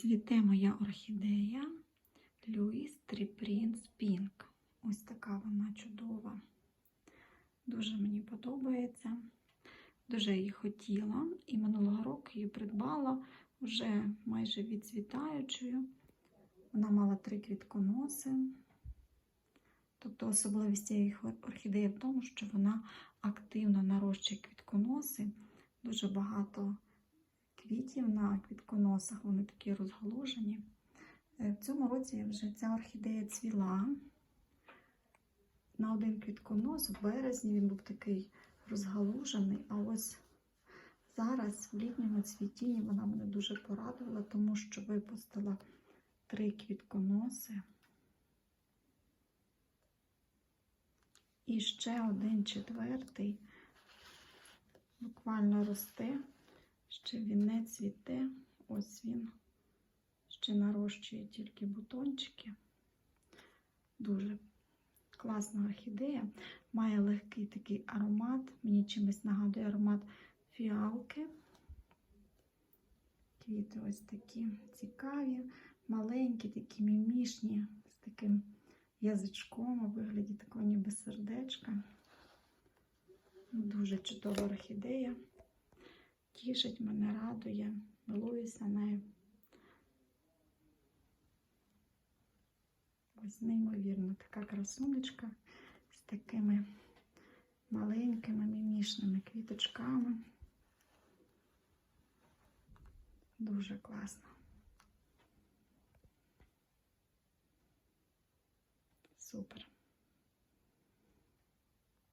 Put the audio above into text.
Цвіте моя орхідея Louis Triprince Pink. Ось така вона чудова. Дуже мені подобається. Дуже її хотіла. І минулого року її придбала вже майже відцвітаючою. Вона мала три квітконоси. Тобто особливість цієї орхідеї в тому, що вона активно нарощує квітконоси. Дуже багато квітів на квітконосах, вони такі розголужені. Е, В цьому році вже ця орхідея цвіла. На один квітконос в березні він був такий розгалужений, а ось зараз в літньому цвітінні вона мене дуже порадувала, тому що випустила три квітконоси. І ще один четвертий буквально росте, ще він не цвіте. Ось він ще нарощує тільки бутончики. Дуже класна орхідея. Має легкий такий аромат. Мені чимось нагадує аромат фіалки. Квіти ось такі цікаві, маленькі, такі мімішні, з таким язичком у вигляді такого ніби сердечка. Дуже чудова орхідея. Тішить мене, радує, милуюся нею. Ось неймовірно така красунечка з такими маленькими мімішними квіточками. Дуже класно. Супер.